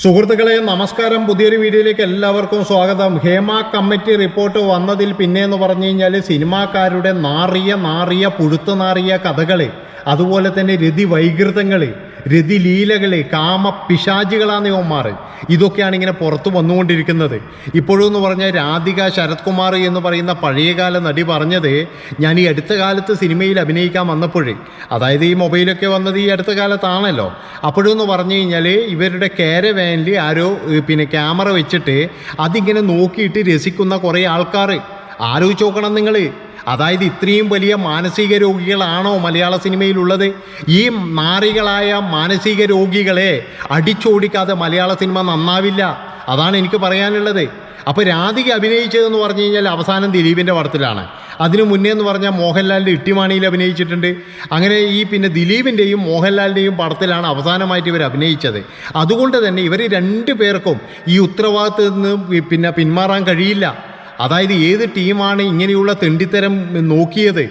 സുഹൃത്തുക്കളെ നമസ്കാരം. പുതിയൊരു വീഡിയോയിലേക്ക് എല്ലാവർക്കും സ്വാഗതം. ഹേമ കമ്മിറ്റി റിപ്പോർട്ട് വന്നതിൽ പിന്നെ എന്ന് പറഞ്ഞു കഴിഞ്ഞാൽ സിനിമാക്കാരുടെ നാറിയ നാറിയ പുഴുത്തു നാറിയ കഥകൾ അതുപോലെ തന്നെ രതി വൈകൃതങ്ങൾ രതി ലീലകൾ കാമ പിശാചികളാണ് ഇവന്മാർ. ഇതൊക്കെയാണ് ഇങ്ങനെ പുറത്തു വന്നുകൊണ്ടിരിക്കുന്നത്. ഇപ്പോഴും എന്ന് പറഞ്ഞാൽ രാധിക ശരത് കുമാർ എന്ന് പറയുന്ന പഴയകാല നടി പറഞ്ഞത് ഞാൻ ഈ അടുത്ത കാലത്ത് സിനിമയിൽ അഭിനയിക്കാൻ വന്നപ്പോഴേ അതായത് ഈ മൊബൈലൊക്കെ വന്നത് ഈ അടുത്ത കാലത്താണല്ലോ. അപ്പോഴെന്ന് പറഞ്ഞു കഴിഞ്ഞാൽ ഇവരുടെ കാരവാനിൽ ആരോ പിന്നെ ക്യാമറ വെച്ചിട്ട് അതിങ്ങനെ നോക്കിയിട്ട് രസിക്കുന്ന കുറേ ആൾക്കാർ. ആലോചിച്ച് നോക്കണം നിങ്ങൾ അതായത് ഇത്രയും വലിയ മാനസിക രോഗികളാണോ മലയാള സിനിമയിലുള്ളത്? ഈ നാറികളായ മാനസിക രോഗികളെ അടിച്ചോടിക്കാതെ മലയാള സിനിമ നന്നാവില്ല. അതാണ് എനിക്ക് പറയാനുള്ളത്. അപ്പോൾ രാധിക അഭിനയിച്ചതെന്ന് പറഞ്ഞു കഴിഞ്ഞാൽ അവസാനം ദിലീപിന്റെ പടത്തിലാണ് അതിനു മുന്നേ എന്ന് പറഞ്ഞാൽ മോഹൻലാലിന്റെ ഇട്ടിമാണിയിൽ അഭിനയിച്ചിട്ടുണ്ട്. അങ്ങനെ ഈ പിന്നെ ദിലീപിന്റെയും മോഹൻലാലിന്റെയും പടത്തിലാണ് അവസാനമായിട്ട് ഇവർ അഭിനയിച്ചത്. അതുകൊണ്ട് തന്നെ ഇവർ രണ്ടു പേർക്കും ഈ ഉത്തരവാദിത്തത്തിൽ നിന്ന് പിന്നെ പിന്മാറാൻ കഴിയില്ല. അതായത് ഏത് ടീമാണ് ഇങ്ങനെയുള്ള തെണ്ടിത്തരം നോക്കിയത്?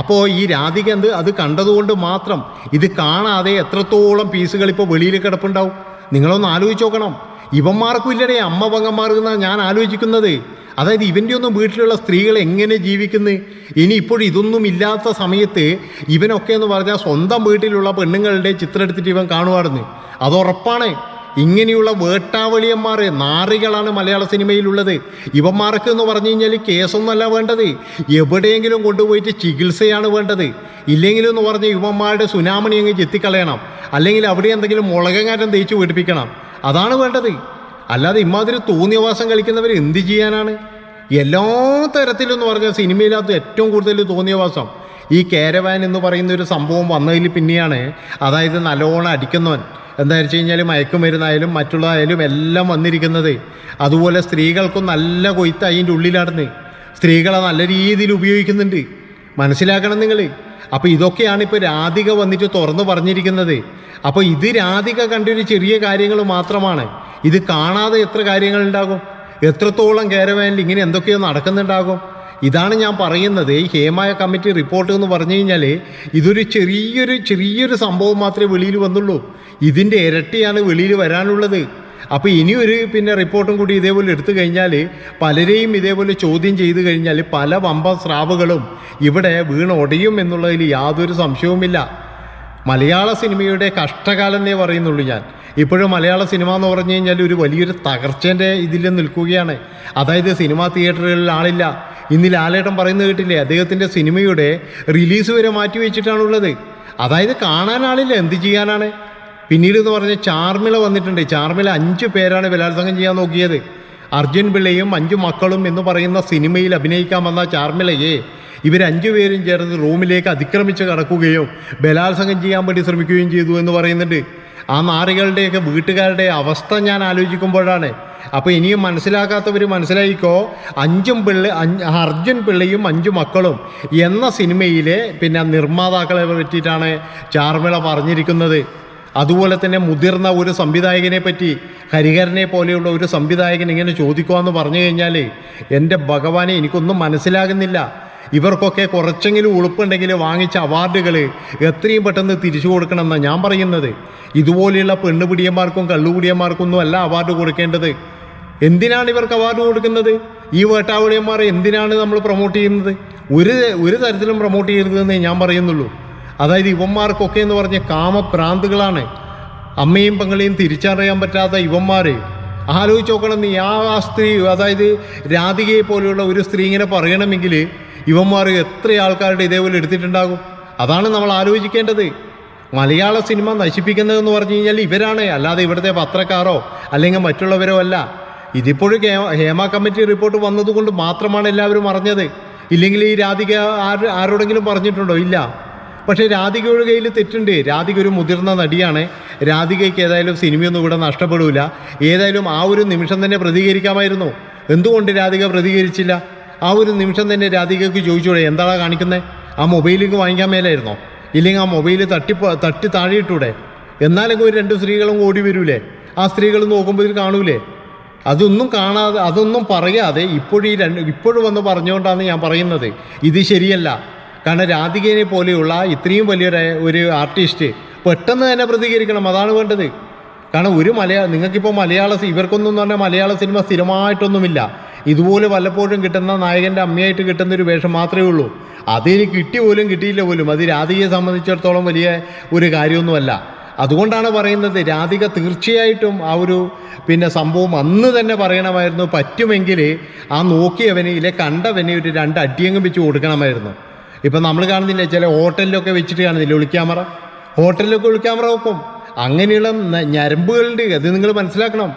അപ്പോൾ ഈ രാധിക എന്ത് അത് കണ്ടതുകൊണ്ട് മാത്രം ഇത് കാണാതെ എത്രത്തോളം പീസുകൾ ഇപ്പോൾ വെളിയിൽ കിടപ്പുണ്ടാവും? നിങ്ങളൊന്ന് ആലോചിച്ച് നോക്കണം. ഇവന്മാർക്കും ഇല്ലടേ അമ്മ പങ്ങന്മാർക്കെന്നാണ് ഞാൻ ആലോചിക്കുന്നത്. അതായത് ഇവന്റെ ഒന്നും വീട്ടിലുള്ള സ്ത്രീകൾ എങ്ങനെ ജീവിക്കുന്നു? ഇനി ഇപ്പോൾ ഇതൊന്നും ഇല്ലാത്ത സമയത്ത് ഇവനൊക്കെ എന്ന് പറഞ്ഞാൽ സ്വന്തം വീട്ടിലുള്ള പെണ്ണുങ്ങളുടെ ചിത്രം എടുത്തിട്ട് ഇവൻ കാണുമായിരുന്നു അത് ഇങ്ങനെയുള്ള വേട്ടാവളിയന്മാർ നാറികളാണ് മലയാള സിനിമയിലുള്ളത്. ഇവന്മാർക്ക് എന്ന് പറഞ്ഞു കഴിഞ്ഞാൽ കേസൊന്നുമല്ല വേണ്ടത്. എവിടെയെങ്കിലും കൊണ്ടുപോയിട്ട് ചികിത്സയാണ് വേണ്ടത്. ഇല്ലെങ്കിലും എന്ന് പറഞ്ഞാൽ ഇവന്മാരുടെ സുനാമണി അങ്ങ് ചെത്തിക്കളയണം. അല്ലെങ്കിൽ അവിടെ എന്തെങ്കിലും മുളകങ്ങാറ്റം തേച്ച് പിടിപ്പിക്കണം അതാണ് വേണ്ടത്. അല്ലാതെ ഇമാതിരി തോന്നിയവാസം കളിക്കുന്നവർ എന്ത് ചെയ്യാനാണ്? എല്ലാ തരത്തിലും എന്ന് പറഞ്ഞാൽ സിനിമയിലകത്ത് ഏറ്റവും കൂടുതൽ തോന്നിയവാസം ഈ കേരവാൻ എന്ന് പറയുന്ന ഒരു സംഭവം വന്നതിൽ പിന്നെയാണ്. അതായത് നല്ലോണം അടിക്കുന്നവൻ. എന്താ വെച്ച് കഴിഞ്ഞാൽ മയക്കുമരുന്നായാലും മറ്റുള്ളതായാലും എല്ലാം വന്നിരിക്കുന്നത്. അതുപോലെ സ്ത്രീകൾക്കും നല്ല കൊയ്ത്ത് അതിന്റെ ഉള്ളിലാടുന്ന്. സ്ത്രീകളെ നല്ല രീതിയിൽ ഉപയോഗിക്കുന്നുണ്ട്. മനസ്സിലാക്കണം നിങ്ങൾ അപ്പോൾ ഇതൊക്കെയാണ് ഇപ്പോൾ രാധിക വന്നിട്ട് തുറന്നു പറഞ്ഞിരിക്കുന്നത്. അപ്പോൾ ഇത് രാധിക കണ്ടൊരു ചെറിയ കാര്യങ്ങൾ മാത്രമാണ്. ഇത് കാണാതെ എത്ര കാര്യങ്ങളുണ്ടാകും? എത്രത്തോളം കേരവാനിൽ ഇങ്ങനെ എന്തൊക്കെയോ നടക്കുന്നുണ്ടാകും? ഇതാണ് ഞാൻ പറയുന്നത്. ഈ ഹേമായ കമ്മിറ്റി റിപ്പോർട്ട് എന്ന് പറഞ്ഞു കഴിഞ്ഞാൽ ഇതൊരു ചെറിയൊരു ചെറിയൊരു സംഭവം മാത്രമേ വെളിയിൽ വന്നുള്ളൂ. ഇതിന്റെ ഇരട്ടിയാണ് വെളിയിൽ വരാനുള്ളത്. അപ്പോൾ ഇനിയൊരു പിന്നെ റിപ്പോർട്ടും കൂടി ഇതേപോലെ എടുത്തു കഴിഞ്ഞാൽ പലരെയും ഇതേപോലെ ചോദ്യം ചെയ്തു കഴിഞ്ഞാൽ പല വമ്പ സ്രാവുകളും ഇവിടെ വീണൊടിയും എന്നുള്ളതിൽ യാതൊരു സംശയവുമില്ല. മലയാള സിനിമയുടെ കഷ്ടകാലം എന്നേ പറയുന്നുള്ളൂ ഞാൻ. ഇപ്പോഴും മലയാള സിനിമ എന്ന് പറഞ്ഞു കഴിഞ്ഞാൽ ഒരു വലിയൊരു തകർച്ചേന്റെ ഇതിൽ നിൽക്കുകയാണ്. അതായത് സിനിമാ തിയേറ്ററുകളിൽ ആളില്ല. ഇന്ന് ലാലേട്ടൻ പറയുന്നത് കേട്ടില്ലേ? അദ്ദേഹത്തിന്റെ സിനിമയുടെ റിലീസ് വരെ മാറ്റി വെച്ചിട്ടാണുള്ളത്. അതായത് കാണാൻ ആളില്ല എന്ത് ചെയ്യാനാണ്? പിന്നീട് എന്ന് പറഞ്ഞാൽ ചാർമിള വന്നിട്ടുണ്ട്. ചാർമിള അഞ്ച് പേരാണ് ബലാത്സംഗം ചെയ്യാൻ നോക്കിയത്. അർജുൻ പിള്ളയും അഞ്ചു മക്കളും എന്ന് പറയുന്ന സിനിമയിൽ അഭിനയിക്കാൻ വന്ന ചാർമിളയെ ഇവർ അഞ്ചു പേരും ചേർന്ന് റൂമിലേക്ക് അതിക്രമിച്ച് കടക്കുകയും ബലാത്സംഗം ചെയ്യാൻ വേണ്ടി ശ്രമിക്കുകയും ചെയ്തു എന്ന് പറയുന്നുണ്ട്. ആ നാറികളുടെയൊക്കെ വീട്ടുകാരുടെ അവസ്ഥ ഞാൻ ആലോചിക്കുമ്പോഴാണ്. അപ്പോൾ ഇനിയും മനസ്സിലാക്കാത്തവർ മനസ്സിലായിക്കോ? അഞ്ചും പിള്ളി അർജുൻ പിള്ളയും അഞ്ചു മക്കളും എന്ന സിനിമയിലെ പിന്നെ നിർമ്മാതാക്കളെ പറ്റിയിട്ടാണ് ചാർമിള പറഞ്ഞിരിക്കുന്നത്. അതുപോലെ തന്നെ മുതിർന്ന ഒരു സംവിധായകനെ പറ്റി ഹരിഹരനെ പോലെയുള്ള ഒരു സംവിധായകൻ ഇങ്ങനെ ചോദിക്കുമെന്ന് പറഞ്ഞു കഴിഞ്ഞാൽ എന്റെ ഭഗവാനെ എനിക്കൊന്നും മനസ്സിലാകുന്നില്ല. ഇവർക്കൊക്കെ കുറച്ചെങ്കിലും ഉളുപ്പുണ്ടെങ്കിൽ വാങ്ങിച്ച അവാർഡുകൾ എത്രയും പെട്ടെന്ന് തിരിച്ചു കൊടുക്കണമെന്നാണ് ഞാൻ പറയുന്നത്. ഇതുപോലെയുള്ള പെണ്ണുപിടിയന്മാർക്കും കള്ളുപിടിയന്മാർക്കൊന്നും അല്ല അവാർഡ് കൊടുക്കേണ്ടത്. എന്തിനാണ് ഇവർക്ക് അവാർഡ് കൊടുക്കുന്നത്? ഈ വേട്ടാവളിയന്മാരെ എന്തിനാണ് നമ്മൾ പ്രൊമോട്ട് ചെയ്യുന്നത്? ഒരു ഒരു തരത്തിലും പ്രൊമോട്ട് ചെയ്യരുതെന്നേ ഞാൻ പറയുന്നുള്ളൂ. അതായത് ഇവന്മാർക്കൊക്കെ എന്ന് പറഞ്ഞ കാമപ്രാന്തുകളാണ് അമ്മയും പെങ്ങളെയും തിരിച്ചറിയാൻ പറ്റാത്ത ഇവന്മാർ ആലോചിച്ച് നോക്കണം നീ ആ സ്ത്രീ അതായത് രാധികയെ പോലെയുള്ള ഒരു സ്ത്രീ ഇങ്ങനെ പറയണമെങ്കിൽ ഇവന്മാർ എത്ര ആൾക്കാരുടെ ഇതേപോലെ എടുത്തിട്ടുണ്ടാകും? അതാണ് നമ്മൾ ആലോചിക്കേണ്ടത്. മലയാള സിനിമ നശിപ്പിക്കുന്നതെന്ന് പറഞ്ഞു കഴിഞ്ഞാൽ ഇവരാണ് അല്ലാതെ ഇവിടുത്തെ പത്രക്കാരോ അല്ലെങ്കിൽ മറ്റുള്ളവരോ അല്ല. ഇതിപ്പോഴും ഹേമ കമ്മിറ്റി റിപ്പോർട്ട് വന്നതുകൊണ്ട് മാത്രമാണ് എല്ലാവരും അറിഞ്ഞത്. ഇല്ലെങ്കിൽ ഈ രാധിക ആര് ആരോടെങ്കിലും പറഞ്ഞിട്ടുണ്ടോ? ഇല്ല. പക്ഷേ രാധികയുടെ കയ്യിൽ തെറ്റുണ്ട്. രാധിക ഒരു മുതിർന്ന നടിയാണ്. രാധികയ്ക്ക് ഏതായാലും സിനിമയൊന്നും ഇവിടെ നഷ്ടപ്പെടില്ല ഏതായാലും ആ ഒരു നിമിഷം തന്നെ പ്രതികരിക്കാമായിരുന്നു. എന്തുകൊണ്ട് രാധിക പ്രതികരിച്ചില്ല? ആ ഒരു നിമിഷം തന്നെ രാധികയ്ക്ക് ചോദിച്ചൂടെ എന്താണ് കാണിക്കുന്നത് ആ മൊബൈലിലേക്ക് വാങ്ങിക്കാൻ മേലായിരുന്നോ? ഇല്ലെങ്കിൽ ആ മൊബൈൽ തട്ടി തട്ടി താഴെയിട്ടൂടെ? എന്നാലെങ്കിൽ ഒരു രണ്ട് സ്ത്രീകളും ഓടി വരൂലേ? ആ സ്ത്രീകൾ നോക്കുമ്പോൾ ഇത് കാണൂലേ? അതൊന്നും കാണാതെ അതൊന്നും പറയാതെ ഇപ്പോഴും ഈ രണ്ട് ഇപ്പോഴും വന്ന് പറഞ്ഞുകൊണ്ടാണ് ഞാൻ പറയുന്നത്. ഇത് ശരിയല്ല. കാരണം രാധികയെ പോലെയുള്ള ഇത്രയും വലിയൊരു ഒരു ആർട്ടിസ്റ്റ് പെട്ടെന്ന് തന്നെ പ്രതികരിക്കണം. അതാണ് വേണ്ടത്. കാരണം ഒരു മലയാള നിങ്ങൾക്കിപ്പോൾ മലയാള ഇവർക്കൊന്നും എന്ന് പറഞ്ഞാൽ മലയാള സിനിമ സ്ഥിരമായിട്ടൊന്നുമില്ല. ഇതുപോലെ വല്ലപ്പോഴും കിട്ടുന്ന നായകന്റെ അമ്മയായിട്ട് കിട്ടുന്ന ഒരു വേഷം മാത്രമേ ഉള്ളൂ. അതിന് കിട്ടി പോലും കിട്ടിയില്ല പോലും. അത് രാധികയെ സംബന്ധിച്ചിടത്തോളം വലിയ ഒരു കാര്യമൊന്നുമല്ല. അതുകൊണ്ടാണ് പറയുന്നത് രാധിക തീർച്ചയായിട്ടും ആ ഒരു പിന്നെ സംഭവം അന്ന് തന്നെ പറയണമായിരുന്നു. പറ്റുമെങ്കിൽ ആ നോക്കിയവനെ ഇല്ലെ കണ്ടവനെ ഒരു രണ്ട് അടിയങ്ങും വെച്ച് കൊടുക്കണമായിരുന്നു. ഇപ്പം നമ്മൾ കാണുന്നില്ലേ ചില ഹോട്ടലിലൊക്കെ വെച്ചിട്ട് കാണുന്നില്ലേ ഒളിക്യാമറ? ഹോട്ടലിലൊക്കെ ഒളിക്യാമറ വെക്കും. അങ്ങനെയുള്ള ഞരമ്പുകളുണ്ട് അത് നിങ്ങൾ മനസ്സിലാക്കണം.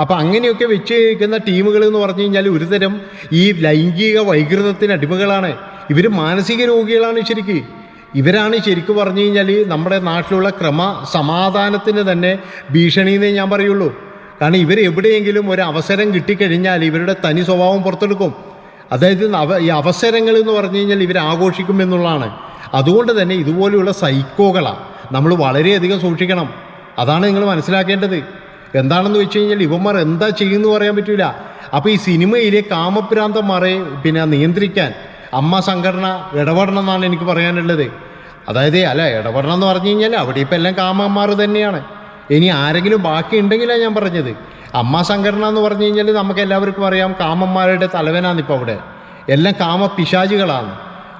അപ്പം അങ്ങനെയൊക്കെ വെച്ച് കഴിക്കുന്ന ടീമുകൾ എന്ന് പറഞ്ഞു കഴിഞ്ഞാൽ ഒരുതരം ഈ ലൈംഗിക വൈകൃതത്തിന് അടിമകളാണ്. ഇവർ മാനസിക രോഗികളാണ് ശരിക്ക്. ഇവരാണ് ശരിക്കും പറഞ്ഞു കഴിഞ്ഞാൽ നമ്മുടെ നാട്ടിലുള്ള ക്രമ സമാധാനത്തിന് തന്നെ ഭീഷണി എന്നേ ഞാൻ പറയുള്ളൂ. കാരണം ഇവർ എവിടെയെങ്കിലും ഒരു അവസരം കിട്ടിക്കഴിഞ്ഞാൽ ഇവരുടെ തനി സ്വഭാവം പുറത്തെടുക്കും. അതായത് അവ ഈ അവസരങ്ങൾ എന്ന് പറഞ്ഞു കഴിഞ്ഞാൽ ഇവർ ആഘോഷിക്കും എന്നുള്ളതാണ്. അതുകൊണ്ട് തന്നെ ഇതുപോലെയുള്ള സൈക്കോകളാണ് നമ്മൾ വളരെയധികം സൂക്ഷിക്കണം. അതാണ് നിങ്ങൾ മനസ്സിലാക്കേണ്ടത്. എന്താണെന്ന് വെച്ച് കഴിഞ്ഞാൽ ഇവന്മാർ എന്താ ചെയ്യുന്നു പറയാൻ പറ്റില്ല അപ്പോൾ ഈ സിനിമയിലെ കാമപ്രാന്തന്മാരെ പിന്നെ നിയന്ത്രിക്കാൻ അമ്മ സംഘടന ഇടപെടണം എന്നാണ് എനിക്ക് പറയാനുള്ളത്. അതായത് അല്ല ഇടപെടണം എന്ന് പറഞ്ഞു കഴിഞ്ഞാൽ അവിടെ ഇപ്പം എല്ലാം കാമന്മാർ തന്നെയാണ്. ഇനി ആരെങ്കിലും ബാക്കി ഉണ്ടെങ്കിലാണ് ഞാൻ പറഞ്ഞത്. അമ്മ സംഘടന എന്ന് പറഞ്ഞു കഴിഞ്ഞാൽ നമുക്ക് എല്ലാവർക്കും അറിയാം കാമന്മാരുടെ തലവനാണ് ഇപ്പോൾ അവിടെ. എല്ലാം കാമ പിശാചുകളാണ്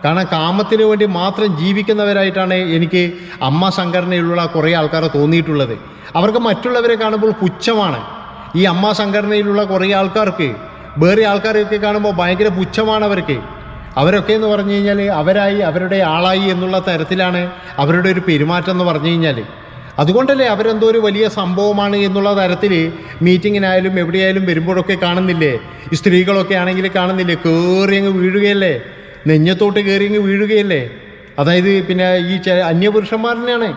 കാരണം കാമത്തിന് വേണ്ടി മാത്രം ജീവിക്കുന്നവരായിട്ടാണ് എനിക്ക് അമ്മ സംഘടനയിലുള്ള കുറേ ആൾക്കാരെ തോന്നിയിട്ടുള്ളത്. അവർക്ക് മറ്റുള്ളവരെ കാണുമ്പോൾ പുച്ഛമാണ്. ഈ അമ്മ സംഘടനയിലുള്ള കുറേ ആൾക്കാർക്ക് വേറെ ആൾക്കാരൊക്കെ കാണുമ്പോൾ ഭയങ്കര പുച്ഛമാണ് അവർക്ക്. അവരൊക്കെ എന്ന് പറഞ്ഞു കഴിഞ്ഞാൽ അവരായി അവരുടെ ആളായി എന്നുള്ള തരത്തിലാണ് അവരുടെ ഒരു പെരുമാറ്റം എന്ന് പറഞ്ഞു കഴിഞ്ഞാൽ അതുകൊണ്ടല്ലേ അവരെന്തോ ഒരു വലിയ സംഭവമാണ് എന്നുള്ള തരത്തിൽ മീറ്റിങ്ങിനായാലും എവിടെയായാലും വരുമ്പോഴൊക്കെ കാണുന്നില്ലേ? സ്ത്രീകളൊക്കെ ആണെങ്കിൽ കാണുന്നില്ലേ? കയറി അങ്ങ് വീഴുകയല്ലേ? നെഞ്ഞത്തോട്ട് കയറി വീഴുകയല്ലേ? അതായത് പിന്നെ ഈ ചെ അന്യപുരുഷന്മാരനെയാണ്.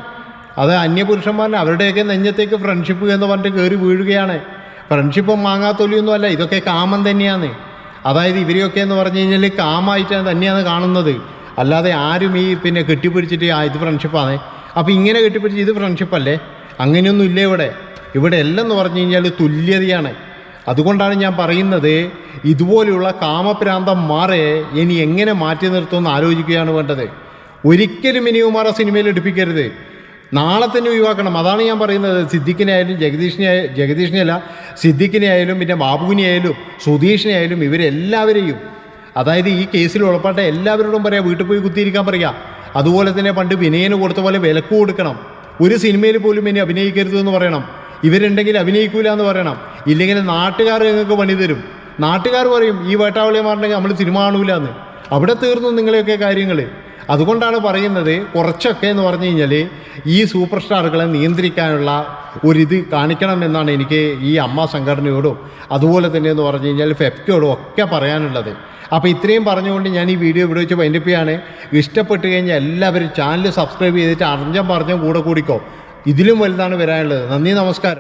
അത് അന്യപുരുഷന്മാരനെ അവരുടെയൊക്കെ നെഞ്ഞത്തേക്ക് ഫ്രണ്ട്ഷിപ്പ് എന്ന് പറഞ്ഞിട്ട് കയറി വീഴുകയാണ്. ഫ്രണ്ട്ഷിപ്പ് മാങ്ങാത്തൊലിയൊന്നും അല്ല ഇതൊക്കെ കാമം തന്നെയാണ്. അതായത് ഇവരെയൊക്കെ എന്ന് പറഞ്ഞു കഴിഞ്ഞാൽ കാമായിട്ടാണ് തന്നെയാണ് കാണുന്നത്. അല്ലാതെ ആരും ഈ പിന്നെ കെട്ടിപ്പിടിച്ചിട്ട് ആ ഇത് ഫ്രണ്ട്ഷിപ്പാണ് അപ്പോൾ ഇങ്ങനെ കെട്ടിപ്പിടിച്ച് ഇത് ഫ്രണ്ട്ഷിപ്പല്ലേ അങ്ങനെയൊന്നും ഇല്ല ഇവിടെ. ഇവിടെ എല്ലാം എന്ന് പറഞ്ഞു കഴിഞ്ഞാൽ തുല്യതയാണ്. അതുകൊണ്ടാണ് ഞാൻ പറയുന്നത് ഇതുപോലെയുള്ള കാമപ്രാന്തം മാറെ ഇനി എങ്ങനെ മാറ്റി നിർത്തുമെന്ന് ആലോചിക്കുകയാണ് വേണ്ടത്. ഒരിക്കലും ഇനി ഉമാറ സിനിമയിൽ എടുപ്പിക്കരുത്. നാളെ തന്നെ ഒഴിവാക്കണം. അതാണ് ഞാൻ പറയുന്നത്. സിദ്ദിഖിനെ ആയാലും ജഗദീഷിനെ ജഗദീഷിനെ അല്ല സിദ്ദിഖിനെ ആയാലും പിന്നെ ബാബുവിനെ ആയാലും സുധീഷിനെ ആയാലും ഇവരെല്ലാവരെയും അതായത് ഈ കേസിൽ ഉൾപ്പെട്ട എല്ലാവരോടും പറയാം വീട്ടിൽ പോയി കുത്തിയിരിക്കാൻ പറയാം. അതുപോലെ തന്നെ പണ്ട് വിനയന് കൊടുത്ത പോലെ വിലക്ക് കൊടുക്കണം. ഒരു സിനിമയിൽ പോലും ഇനി അഭിനയിക്കരുത് എന്ന് പറയണം. ഇവരുണ്ടെങ്കിൽ അഭിനയിക്കൂല എന്ന് പറയണം. ഇല്ലെങ്കിൽ നാട്ടുകാർ നിങ്ങൾക്ക് പണി തരും. നാട്ടുകാർ പറയും ഈ വേട്ടാവളിയെ മാറണമെങ്കിൽ നമ്മൾ സിനിമ കാണൂല എന്ന് അവിടെ തീർന്നു നിങ്ങളെയൊക്കെ കാര്യങ്ങൾ അതുകൊണ്ടാണ് പറയുന്നത് കുറച്ചൊക്കെ എന്ന് പറഞ്ഞു കഴിഞ്ഞാൽ ഈ സൂപ്പർ സ്റ്റാറുകളെ നിയന്ത്രിക്കാനുള്ള ഒരിത് കാണിക്കണം എന്നാണ് എനിക്ക് ഈ അമ്മ സംഘടനയോടും അതുപോലെ തന്നെ എന്ന് പറഞ്ഞു കഴിഞ്ഞാൽ ഫെഫ്റ്റോടും ഒക്കെ പറയാനുള്ളത്. അപ്പോൾ ഇത്രയും പറഞ്ഞുകൊണ്ട് ഞാൻ ഈ വീഡിയോ ഇവിടെ വെച്ച് വൈൻഡപ്പിയാണ് ഇഷ്ടപ്പെട്ട് കഴിഞ്ഞാൽ എല്ലാവരും ചാനൽ സബ്സ്ക്രൈബ് ചെയ്തിട്ട് അറിഞ്ഞം പറഞ്ഞും കൂടെ കൂടിക്കോ. ഇതിലും വലുതാണ് വരാനുള്ളത്. നന്ദി നമസ്കാരം.